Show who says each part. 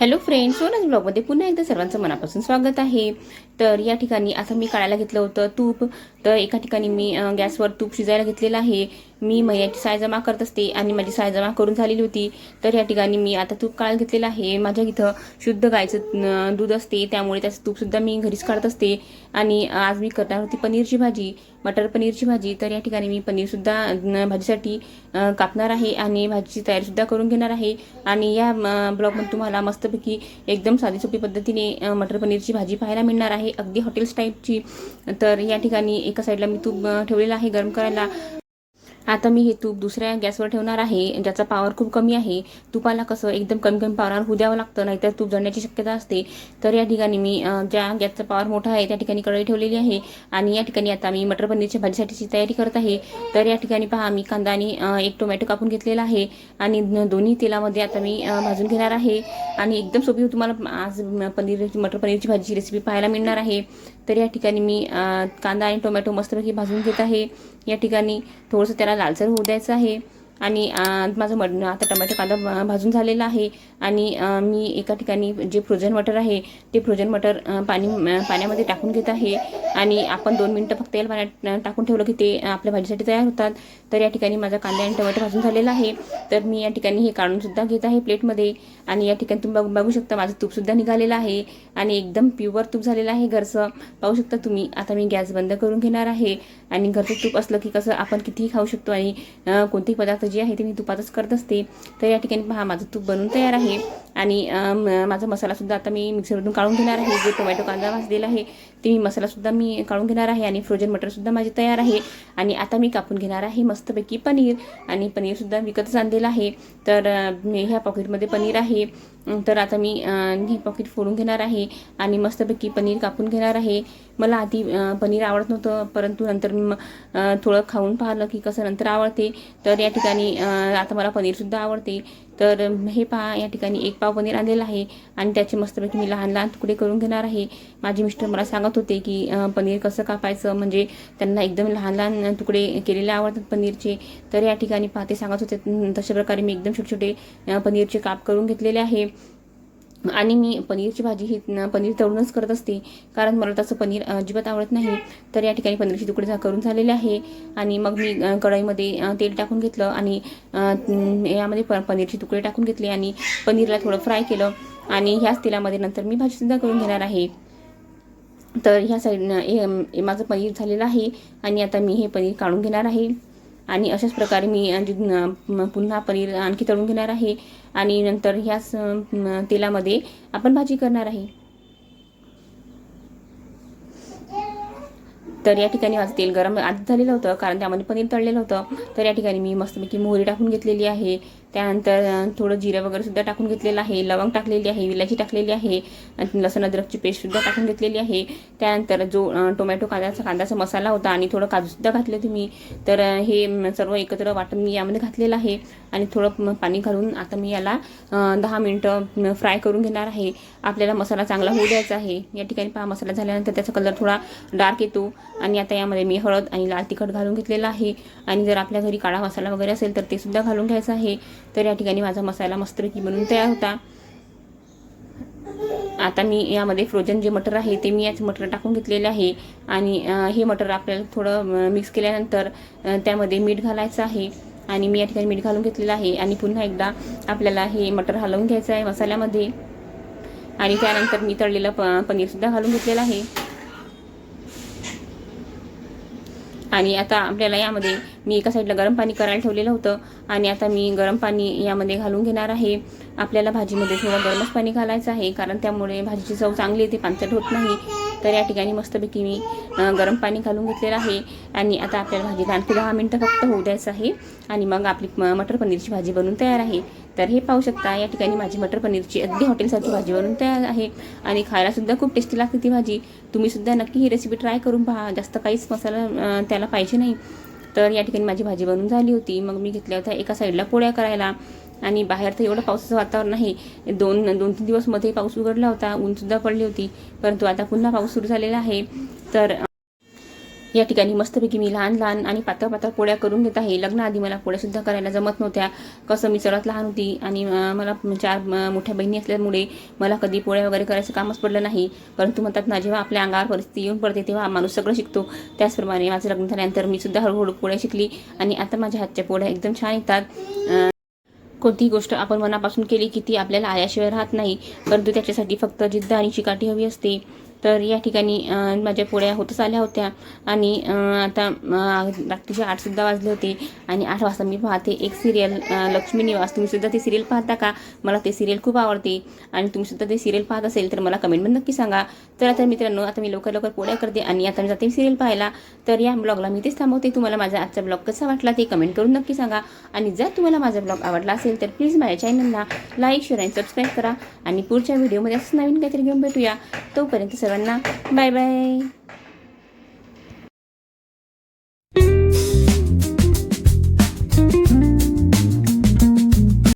Speaker 1: Hello friends सोनच ब्लॉगमध्ये पुन्हा एकदा सर्वांचं मनापासून स्वागत आहे. तर या ठिकाणी आता मी काढायला घेतलं होतं तूप. तर एका ठिकाणी मी गॅसवर तूप शिजायला घेतलेलं आहे. मी मैयाची साय जमा करत असते आणि माझी साय जमा करून झालेली होती. तर या ठिकाणी मी आता तूप काढायला घेतलेलं आहे. माझ्या इथं शुद्ध गायचं दूध असते. त्यामुळे त्याचं तूपसुद्धा मी घरीच काढत असते. आणि आज मी करणार होती पनीरची भाजी मटर पनीरची भाजी. तर या ठिकाणी मी पनीरसुद्धा भाजीसाठी कापणार आहे आणि भाजीची तयारीसुद्धा करून घेणार आहे. आणि या ब्लॉगमध्ये तुम्हाला मस्तपैकी एकदम साधी सोपी पद्धतीने मटर पनीरची भाजी पाहायला मिळणार आहे. अगदी हॉटेल्स टाईपची तर या ठिकाणी एका साईडला मी तूप ठेवलेलं आहे गरम करायला. आता मी हे तूप दुसऱ्या गॅसवर ठेवणार आहे ज्याचा पॉवर खूप कमी आहे. तुपाला कसं एकदम कमी कमी पॉवरवर होऊ द्यावं लागतं नाहीतर तूप जळण्याची शक्यता असते. तर या ठिकाणी मी ज्या गॅसचा पॉवर मोठा आहे त्या ठिकाणी कढई ठेवलेली आहे. आणि या ठिकाणी आता मी मटर पनीरच्या भाजीसाठीची तयारी करत आहे. तर या ठिकाणी पहा मी कांदा आणि एक टोमॅटो कापून घेतलेला आहे. आणि दोन्ही तेलामध्ये आता मी भाजून घेणार आहे. आणि एकदम सोपी तुम्हाला आज पनीर मटर पनीरची भाजीची रेसिपी पाहायला मिळणार आहे. तर या ठिकाणी मी कांदा आणि टोमॅटो मस्तपैकी भाजून घेत आहे. या ठिकाणी थोडंसं त्याला लालसर होऊ द्यायचं आहे. आणि माझं मड आता टमाटर कांदा भाजून झालेला आहे आणि मी एका ठिकाणी जे फ्रोझन मटर आहे ते फ्रोझन मटर पाणी पाण्यामध्ये टाकून घेत आहे आणि आपण दोन मिनटं फक्त तेल पाण्यात टाकून ठेवलं की ते आपल्या भाजीसाठी तयार होतात. तर या ठिकाणी माझा कांदा आणि टमाटर भाजून झालेला आहे. तर मी या ठिकाणी हे काढूनसुद्धा घेत आहे प्लेटमध्ये आणि या ठिकाणी तुम्ही बघू शकता माझं तूपसुद्धा निघालेलं आहे आणि एकदम प्युअर तूप झालेलं आहे घरचं. पाहू शकता तुम्ही आता मी गॅस बंद करून घेणार आहे आणि घरचं तूप असलं की कसं आपण कितीही खाऊ शकतो आणि कोणतेही पदार्थ जे आहे ते मी तुपातच करत असते. तर या ठिकाणी पहा माझं तूप बनून तयार आहे. आणि माझा मसालासुद्धा आता मी मिक्सरमधून काढून घेणार आहे. जे टोमॅटो कांदा भाजलेला आहे ते मी मसालासुद्धा मी काढून घेणार आहे आणि फ्रोजन मटरसुद्धा माझे तयार आहे. आणि आता मी कापून घेणार आहे मस्तपैकी पनीर. आणि पनीरसुद्धा विकतच आणलेलं आहे. तर ह्या पॉकेटमध्ये पनीर आहे. तर आता मी हे ही पॉकेट फोडून घेणार आहे. आणि मस्तपैकी पनीर कापून घेणार आहे. मला आधी पनीर आवडत नव्हतं परंतु नंतर मी थोडं खाऊन पाहिलं की कसं नंतर आवडते. तर या ठिकाणी आता मला पनीरसुद्धा आवडते. तर हे पहा या ठिकाणी एक पाव पनीर आणलेलं आहे आणि त्याचे मस्तपैकी मी लहान लहान तुकडे करून घेणार आहे. माझे मिस्टर मला सांगत होते की पनीर कसं कापायचं? म्हणजे त्यांना एकदम लहान लहान तुकडे केलेले आवडतात पनीरचे. तर या ठिकाणी पाहते सांगत होते तशा प्रकारे मी एकदम छोटे छोटे पनीरचे काप करून घेतलेले आहे. आणि मी पनीरची भाजी ही पनीर तळूनच करत असते. कारण मला तसं पनीर अजिबात आवडत नाही. तर या ठिकाणी पनीरची तुकडे झा- करून झालेले आहे. आणि मग मी कढईमध्ये तेल टाकून घेतलं आणि यामध्ये प पनीरचे तुकडे टाकून घेतले आणि पनीरला थोडं फ्राय केलं. आणि ह्याच तेलामध्ये नंतर मी भाजीसुद्धा करून घेणार आहे. तर ह्या साईडनं हे माझं पनीर झालेलं आहे. आणि आता मी हे पनीर काढून घेणार आहे. आणि अशाच प्रकारे मी पुन्हा पनीर आणखी तळून घेणार आहे. आणि नंतर ह्याच तेलामध्ये आपण भाजी करणार आहे. तर या ठिकाणी माझं तेल गरम आधी झालेलं होतं कारण त्यामध्ये पनीर तळलेलं होतं. तर या ठिकाणी मी मस्तपैकी मोहरी टाकून घेतलेली आहे. त्यानंतर थोडं जिरं वगैरे सुद्धा टाकून घेतलेलं आहे. लवंग टाकलेली आहे विलायची टाकलेली आहे लसण अद्रकची पेस्टसुद्धा टाकून घेतलेली आहे. त्यानंतर जो टोमॅटो कांद्याचा कांद्याचा मसाला होता आणि थोडं काजूसुद्धा घातले तुम्ही. तर हे सर्व एकत्र वाटून मी यामध्ये घातलेलं आहे. आणि थोडं पाणी घालून आता मी याला दहा मिनटं फ्राय करून घेणार आहे. आपल्याला मसाला चांगला होऊ द्यायचा आहे. या ठिकाणी पहा मसाला झाल्यानंतर त्याचा कलर थोडा डार्क येतो. आणि आता यामध्ये मी हळद आणि लाल तिखट घालून घेतलेला आहे. आणि जर आपल्या घरी काळा मसाला वगैरे असेल तर ते सुद्धा घालून घ्यायचं आहे. तर या ठिकाणी माझा मसाला मस्तपैकी बनून तयार होता. आता मी यामध्ये फ्रोजन जे मटर आहे ते मी याच मटर टाकून घेतलेले आहे. आणि हे मटर आपल्याला थोडं मिक्स केल्यानंतर त्यामध्ये मीठ घालायचं आहे. आणि मी या ठिकाणी मीठ घालून घेतलेलं आहे. आणि पुन्हा एकदा आपल्याला हे मटर हलवून घ्यायचं आहे मसाल्यामध्ये. आणि त्यानंतर मी तळलेलं प पनीरसुद्धा घालून घेतलेलं आहे. आणि आता आपल्याला यामध्ये मी एका साईडला गरम पाणी करायला ठेवलेलं होतं. आणि आता मी गरम पाणी यामध्ये घालून घेणार आहे. आपल्याला भाजीमध्ये थोडं गरमच पाणी घालायचं आहे. कारण त्यामुळे भाजीची चव चांगली येते पांचट होत नाही. तर या ठिकाणी मस्तपैकी मी गरम पाणी घालून घेतलेलं आहे. आणि आता आपल्याला भाजीला आणखी दहा मिनटं फक्त होऊ द्यायचं आहे. आणि मग आपली म- मटर पनीरची भाजी बनून तयार आहे. तर हे पाहू शकता या ठिकाणी माझी मटर पनीरची अगदी हॉटेलसारखी भाजी बनवून तयार आहे. आणि खायलासुद्धा खूप टेस्टी लागते ती भाजी. तुम्हीसुद्धा नक्की ही रेसिपी ट्राय करून पहा. जास्त काहीच मसाला त्याला पाहिजे नाही. तर या ठिकाणी माझी भाजी बनून झाली होती. मग मी घेतल्या होत्या एका साईडला पोळ्या करायला. आणि बाहेर तर एवढं पावसाचं वातावरण आहे दोन दोन तीन दिवसमध्ये पाऊस उघडला होता ऊनसुद्धा पडली होती. परंतु आता पुन्हा पाऊस सुरू झालेला आहे. तर या ठिकाणी मस्तपैकी मी लहान लहान आणि पातळ पातळ पोळ्या करून घेत आहे. लग्नाआधी मला पोळ्यासुद्धा करायला जमत नव्हत्या. कसं मी सर्वात लहान होती आणि मला चार मोठ्या बहिणी असल्यामुळे मला कधी पोळ्या वगैरे करायचं कामच पडलं नाही. परंतु म्हणतात ना जेव्हा आपल्या अंगावर परिस्थिती येऊन पडते तेव्हा माणूस सगळं शिकतो. त्याचप्रमाणे माझं लग्न झाल्यानंतर मी सुद्धा हळूहळू पोळ्या शिकली आणि आता माझ्या हातच्या पोळ्या एकदम छान येतात. कोणतीही गोष्ट आपण मनापासून केली की ती आपल्याला आयाशिवाय राहत नाही परंतु त्याच्यासाठी फक्त जिद्द आणि चिकाटी हवी असते. तर या ठिकाणी माझ्या पोळ्या होतच आल्या होत्या. आणि आता रात्रीचे आठसुद्धा वाजले होते. आणि आठ वाजता मी पाहते एक सिरियल लक्ष्मी निवास. तुम्हीसुद्धा ती ते सिरियल पाहता का? मला ते सिरियल खूप आवडते. आणि तुम्हीसुद्धा ते सिरियल पाहत असेल तर मला कमेंटमध्ये नक्की सांगा. तर आता मित्रांनो आता मी लवकर लवकर पोळ्या करते आणि आता मी जाते सिरियल पाहायला. तर या ब्लॉगला मी तेच थांबवते. तुम्हाला माझा आजचा ब्लॉग कसा वाटला ते कमेंट करून नक्की सांगा. आणि जर तुम्हाला माझा ब्लॉग आवडला असेल तर प्लीज माझ्या चॅनलला लाईक शेअर आणि सबस्क्राईब करा. आणि पुढच्या व्हिडिओमध्ये असं नवीन काहीतरी घेऊन भेटूया. तोपर्यंत Nắng!